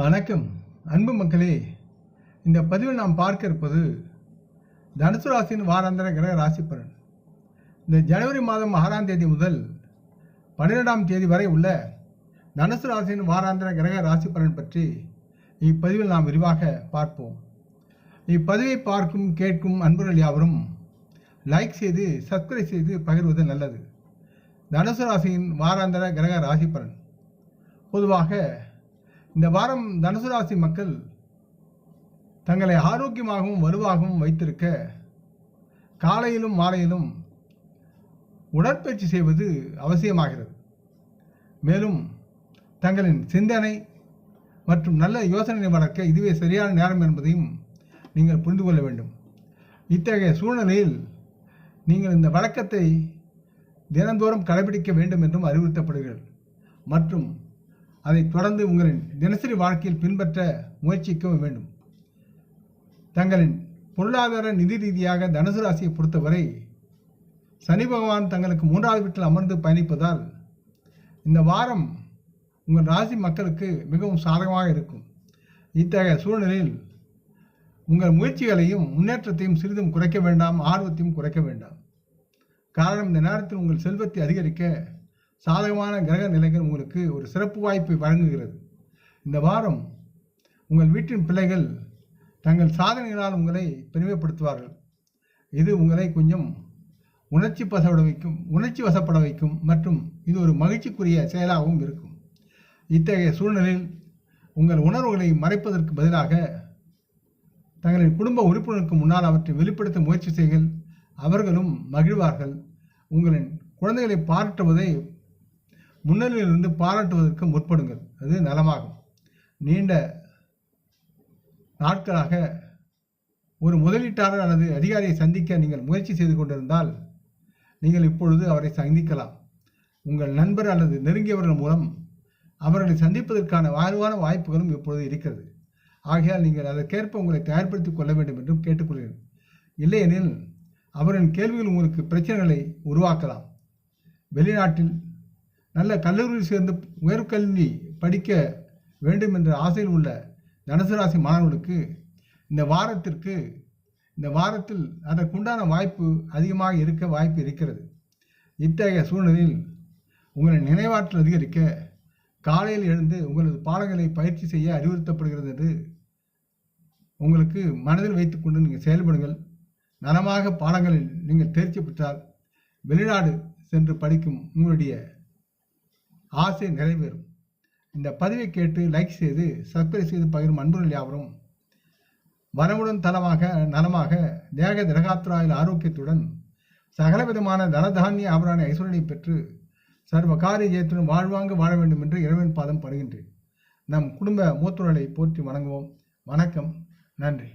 வணக்கம். அன்பு மக்களே இந்த பதிவில் நாம் பார்க்க இருப்பது தனுசு ராசியின் வாராந்திர கிரக ராசி பலன். இந்த ஜனவரி மாதம் ஆறாம் தேதி முதல் பன்னிரெண்டாம் தேதி வரை உள்ள தனுசு ராசியின் வாராந்திர கிரக ராசி பலன் பற்றி இப்பதிவில் நாம் விரிவாக பார்ப்போம். இப்பதிவை பார்க்கும் கேட்கும் அன்பர்கள் யாவரும் லைக் செய்து சப்ஸ்கிரைப் செய்து பகிர்வது நல்லது. தனுசு ராசியின் வாராந்திர கிரக ராசி பலன். பொதுவாக இந்த வாரம் தனுசு ராசி மக்கள் தங்களை ஆரோக்கியமாகவும் வலுவாகவும் வைத்திருக்க காலையிலும் மாலையிலும் உடற்பயிற்சி செய்வது அவசியமாகிறது. மேலும் தங்களின் சிந்தனை மற்றும் நல்ல யோசனை வளர்க்க இதுவே சரியான நேரம் என்பதையும் நீங்கள் புரிந்து கொள்ள வேண்டும். இத்தகைய சூழ்நிலையில் நீங்கள் இந்த வழக்கத்தை தினந்தோறும் கடைபிடிக்க வேண்டும் என்றும் அறிவுறுத்தப்படுகிறது மற்றும் அதை தொடர்ந்து உங்களின் தினசரி வாழ்க்கையில் பின்பற்ற முயற்சிக்கவும் வேண்டும். தங்களின் பொருளாதார நிதி ரீதியாக தனுசு ராசியை பொறுத்தவரை சனி பகவான் தங்களுக்கு மூன்றாவது வீட்டில் அமர்ந்து பயணிப்பதால் இந்த வாரம் உங்கள் ராசி மக்களுக்கு மிகவும் சாதகமாக இருக்கும். இத்தகைய சூழ்நிலையில் உங்கள் முயற்சிகளையும் முன்னேற்றத்தையும் சிறிதும் குறைக்க வேண்டாம் ஆர்வத்தையும் குறைக்க வேண்டாம். காரணம் இந்த நேரத்தில் உங்கள் செல்வத்தை அதிகரிக்க சாதகமான கிரக நிலைகள் உங்களுக்கு ஒரு சிறப்பு வாய்ப்பை வழங்குகிறது. இந்த வாரம் உங்கள் வீட்டின் பிள்ளைகள் தங்கள் சாதனைகளால் உங்களை பெருமைப்படுத்துவார்கள். இது உங்களை கொஞ்சம் உணர்ச்சி பசப்பட வைக்கும் உணர்ச்சி வசப்பட வைக்கும் மற்றும் இது ஒரு மகிழ்ச்சிக்குரிய செயலாகவும் இருக்கும். இத்தகைய சூழ்நிலையில் உங்கள் உணர்வுகளை மறைப்பதற்கு பதிலாக தங்களின் குடும்ப உறுப்பினருக்கு முன்னால் அவற்றை வெளிப்படுத்த முயற்சி செய்கள் அவர்களும் மகிழ்வார்கள். உங்களின் குழந்தைகளை பாராட்டுவதை முன்னணியிலிருந்து பாராட்டுவதற்கு முற்படுங்கள். அது நலமாகும். நீண்ட நாட்களாக ஒரு முதலீட்டாளர் அல்லது அதிகாரியை சந்திக்க நீங்கள் முயற்சி செய்து கொண்டிருந்தால் நீங்கள் இப்பொழுது அவரை சந்திக்கலாம். உங்கள் நண்பர் அல்லது நெருங்கியவர்கள் மூலம் அவர்களை சந்திப்பதற்கான வாழ்வான வாய்ப்புகளும் இப்பொழுது இருக்கிறது. ஆகையால் நீங்கள் அதற்கேற்ப உங்களை தயார்படுத்திக் கொள்ள வேண்டும் என்றும் கேட்டுக்கொள்கிறேன். இல்லையெனில் அவரின் கேள்விகள் உங்களுக்கு பிரச்சனைகளை உருவாக்கலாம். வெளிநாட்டில் நல்ல கல்லூரியில் சேர்ந்து உயர்கல்வி படிக்க வேண்டும் என்ற ஆசையில் உள்ள தனுசு ராசி மாணவர்களுக்கு இந்த வாரத்திற்கு இந்த வாரத்தில் அதற்குண்டான வாய்ப்பு அதிகமாக இருக்க வாய்ப்பு இருக்கிறது. இத்தகைய சூழ்நிலையில் உங்களின் நினைவாற்றல் அதிகரிக்க காலையில் எழுந்து உங்களது பாடங்களை பயிற்சி செய்ய அறிவுறுத்தப்படுகிறது என்று உங்களுக்கு மனதில் வைத்துக்கொண்டு நீங்கள் செயல்படுங்கள். நலமாக பாடங்களில் நீங்கள் தேர்ச்சி பெற்றால் வெளிநாடு சென்று படிக்கும் உங்களுடைய ஆசை நிறைவேறும். இந்த பதிவை கேட்டு லைக் செய்து சப்ஸ்கிரைப் செய்து பகிரும் அன்புகள் யாவரும் வரவுடன் தளமாக நலமாக தேக திரகாத்ராயில் ஆரோக்கியத்துடன் சகலவிதமான தனதானிய ஆபரான ஐஸ்வரனை பெற்று சர்வ காரிய ஜெயத்துடன் வாழ்வாங்க வாழ வேண்டும் என்று இறைவன் பாதம் படுகின்றேன். நம் குடும்ப மூத்தோர்களை போற்றி வணங்குவோம். வணக்கம். நன்றி.